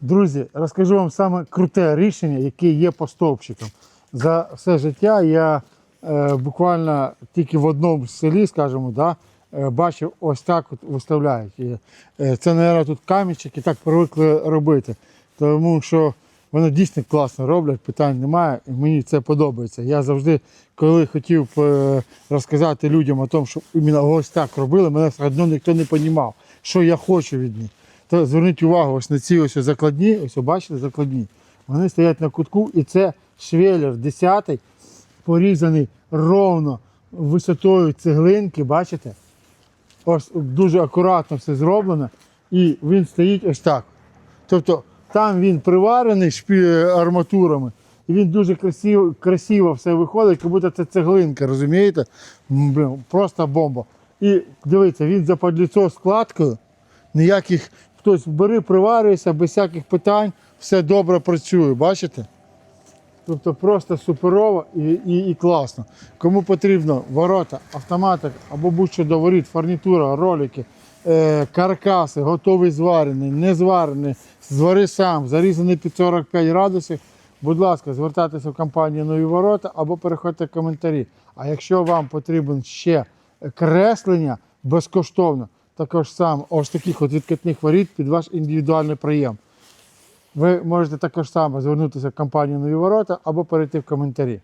Друзі, розкажу вам саме круте рішення, яке є по стовпчикам. За все життя я е, буквально тільки в одному селі, скажімо, да, е, бачив ось так от виставляють. Е, це, мабуть, тут камінчики так привикли робити. Тому що вони дійсно класно роблять, питань немає, і мені це подобається. Я завжди, коли хотів е, розказати людям о тому, що іменно ось так робили, мене все одно ніхто не розумів, що я хочу від них. Зверніть увагу ось на ці ось закладні, ось бачите закладні. Вони стоять на кутку, і це швеллер 10 порізаний ровно висотою цеглинки, бачите? Ось дуже акуратно все зроблено. І він стоїть ось так. Тобто там він приварений арматурами, і він дуже красиво, красиво все виходить, як будто це цеглинка, розумієте? Просто бомба. І дивіться, він за подліцо складкою, ніяких хтось бери, приварюється, без всяких питань, все добре працює, бачите? Тобто просто суперово і, і, і класно. Кому потрібно ворота, автоматик або будь-що до воріт, фурнітура, ролики, е, каркаси, готовий зварений, не зварений, звари сам, зарізаний під 45 градусів. Будь ласка, звертайтеся в компанію Нові Ворота або переходьте в коментарі. А якщо вам потрібен ще креслення безкоштовно, також сам ось таких от відкатних воріт під ваш індивідуальний прийом. Ви можете також само звернутися в компанію Нові Ворота або перейти в коментарі.